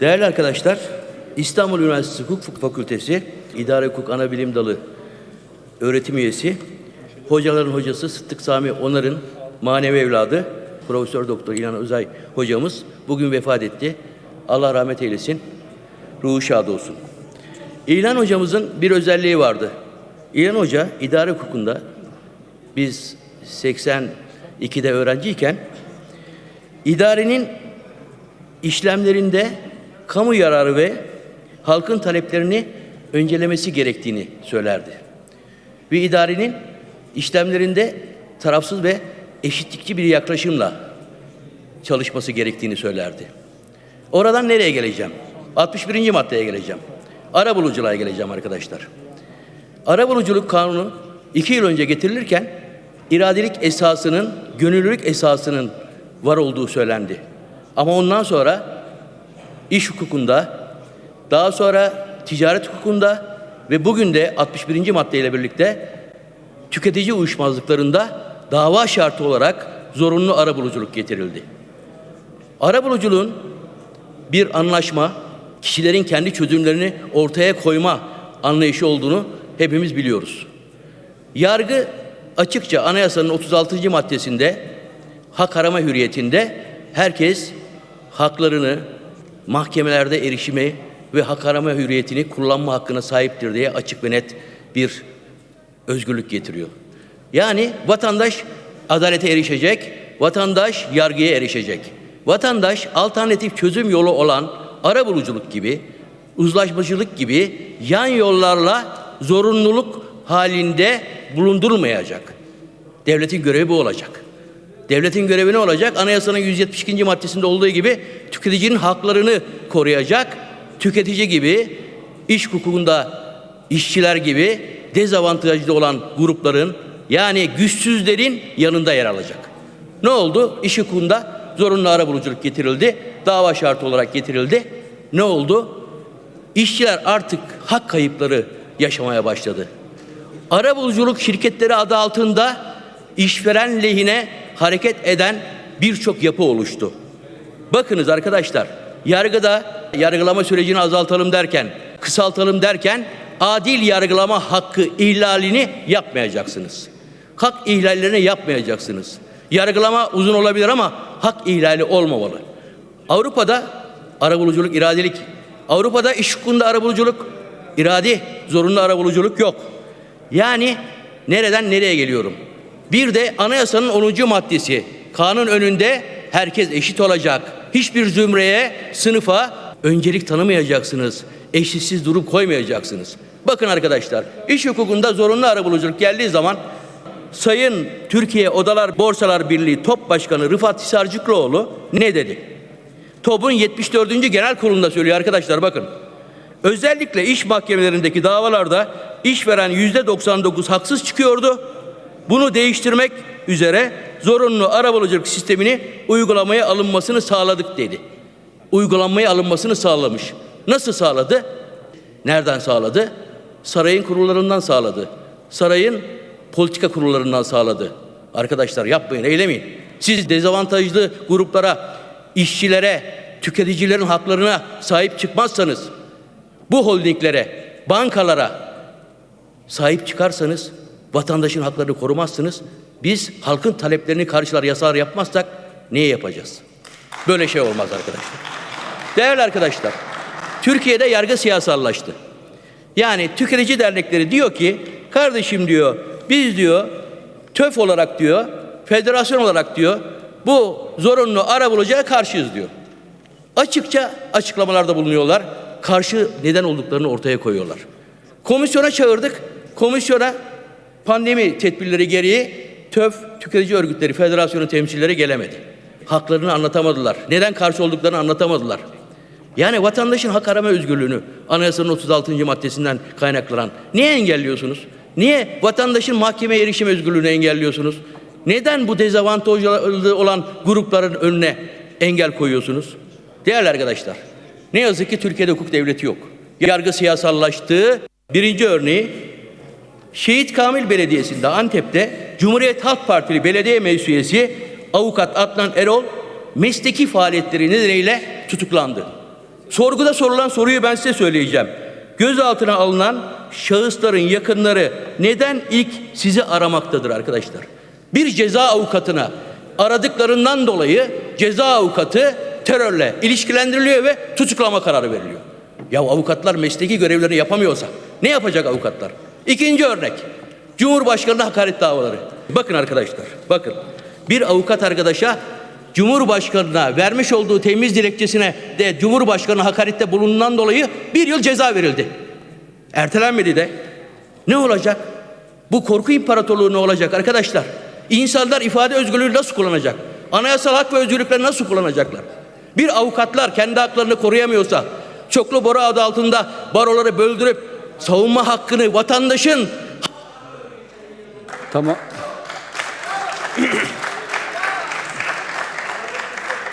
Değerli arkadaşlar, İstanbul Üniversitesi Hukuk Fakültesi İdare Hukuk Anabilim Dalı öğretim üyesi, hocaların hocası Sıddık Sami Onar'ın manevi evladı Profesör Doktor İlhan Özay hocamız bugün vefat etti. Allah rahmet eylesin. Ruhu şad olsun. İlhan hocamızın bir özelliği vardı. İlhan Hoca idare hukukunda biz 82'de öğrenciyken idarenin işlemlerinde kamu yararı ve halkın taleplerini öncelemesi gerektiğini söylerdi. Ve idarenin işlemlerinde tarafsız ve eşitlikçi bir yaklaşımla çalışması gerektiğini söylerdi. Oradan nereye geleceğim? 61. maddeye geleceğim. Ara buluculuğa geleceğim arkadaşlar. Ara buluculuk kanunu iki yıl önce getirilirken iradelik esasının, gönüllülük esasının var olduğu söylendi. Ama ondan sonra iş hukukunda, daha sonra ticaret hukukunda ve bugün de 61. maddeyle birlikte tüketici uyuşmazlıklarında dava şartı olarak zorunlu arabuluculuk getirildi. Arabuluculuğun bir anlaşma, kişilerin kendi çözümlerini ortaya koyma anlayışı olduğunu hepimiz biliyoruz. Yargı açıkça anayasanın 36. maddesinde hak arama hürriyetinde herkes haklarını mahkemelerde erişimi ve hak arama hürriyetini kullanma hakkına sahiptir diye açık ve net bir özgürlük getiriyor. Yani vatandaş adalete erişecek, vatandaş yargıya erişecek. Vatandaş alternatif çözüm yolu olan arabuluculuk gibi, uzlaşmacılık gibi yan yollarla zorunluluk halinde bulundurulmayacak. Devletin görevi bu olacak. Devletin görevi ne olacak? Anayasanın 172. maddesinde olduğu gibi tüketicinin haklarını koruyacak. Tüketici gibi, iş hukukunda işçiler gibi dezavantajlı olan grupların yani güçsüzlerin yanında yer alacak. Ne oldu? İş hukukunda zorunlu arabuluculuk getirildi. Dava şartı olarak getirildi. Ne oldu? İşçiler artık hak kayıpları yaşamaya başladı. Arabuluculuk şirketleri adı altında işveren lehine hareket eden birçok yapı oluştu. Bakınız arkadaşlar, yargıda yargılama sürecini azaltalım derken, kısaltalım derken adil yargılama hakkı ihlalini yapmayacaksınız. Hak ihlallerini yapmayacaksınız. Yargılama uzun olabilir ama hak ihlali olmamalı. Avrupa'da arabuluculuk iradelik. Avrupa'da iş hukukunda arabuluculuk iradi, zorunlu arabuluculuk yok. Yani nereden nereye geliyorum? Bir de anayasanın 10. maddesi. Kanun önünde herkes eşit olacak. Hiçbir zümreye, sınıfa öncelik tanımayacaksınız. Eşitsiz durup koymayacaksınız. Bakın arkadaşlar, iş hukukunda zorunlu arabuluculuk geldiği zaman Sayın Türkiye Odalar Borsalar Birliği Top Başkanı Rıfat Hisarcıklıoğlu ne dedi? TOB'un 74. Genel Kurulu'nda söylüyor arkadaşlar bakın. Özellikle iş mahkemelerindeki davalarda işveren yüzde 99 haksız çıkıyordu. Bunu değiştirmek üzere zorunlu arabuluculuk sistemini uygulamaya alınmasını sağladık dedi. Uygulanmaya alınmasını sağlamış. Nasıl sağladı? Nereden sağladı? Sarayın kurullarından sağladı. Sarayın politika kurullarından sağladı. Arkadaşlar yapmayın, eylemeyin. Siz dezavantajlı gruplara, işçilere, tüketicilerin haklarına sahip çıkmazsanız, bu holdinglere, bankalara sahip çıkarsanız, vatandaşın haklarını korumazsınız. Biz halkın taleplerini karşılar, yasalar yapmazsak neye yapacağız? Böyle şey olmaz arkadaşlar. Değerli arkadaşlar, Türkiye'de yargı siyasallaştı. Yani tüketici dernekleri diyor ki, kardeşim diyor, biz diyor, TÖF olarak diyor, federasyon olarak diyor, bu zorunlu ara bulacağı karşıyız diyor. Açıkça açıklamalarda bulunuyorlar. Karşı neden olduklarını ortaya koyuyorlar. Komisyona çağırdık. Komisyona pandemi tedbirleri gereği TÖF, tüketici örgütleri, federasyonu temsilcileri gelemedi. Haklarını anlatamadılar. Neden karşı olduklarını anlatamadılar. Yani vatandaşın hak arama özgürlüğünü anayasanın 36. maddesinden kaynaklanan niye engelliyorsunuz? Niye vatandaşın mahkemeye erişim özgürlüğünü engelliyorsunuz? Neden bu dezavantajlı olan grupların önüne engel koyuyorsunuz? Değerli arkadaşlar, ne yazık ki Türkiye'de hukuk devleti yok. Yargı siyasallaştığı birinci örneği Şehit Kamil Belediyesi'nde Antep'te Cumhuriyet Halk Partili belediye meclis üyesi avukat Adnan Erol mesleki faaliyetleri nedeniyle tutuklandı. Sorguda sorulan soruyu ben size söyleyeceğim. Gözaltına alınan şahısların yakınları neden ilk sizi aramaktadır arkadaşlar? Bir ceza avukatına aradıklarından dolayı ceza avukatı terörle ilişkilendiriliyor ve tutuklama kararı veriliyor. Ya avukatlar mesleki görevlerini yapamıyorsa ne yapacak avukatlar? İkinci örnek. Cumhurbaşkanına hakaret davaları. Bakın arkadaşlar, bakın. Bir avukat arkadaşa Cumhurbaşkanına vermiş olduğu temiz dilekçesine de Cumhurbaşkanı hakarette bulunduğundan dolayı bir yıl ceza verildi. Ertelenmedi de. Ne olacak? Bu korku imparatorluğu ne olacak arkadaşlar? İnsanlar ifade özgürlüğünü nasıl kullanacak? Anayasal hak ve özgürlükleri nasıl kullanacaklar? Bir avukatlar kendi haklarını koruyamıyorsa, çoklu boru adı altında baroları böldürüp savunma hakkını vatandaşın Tamam.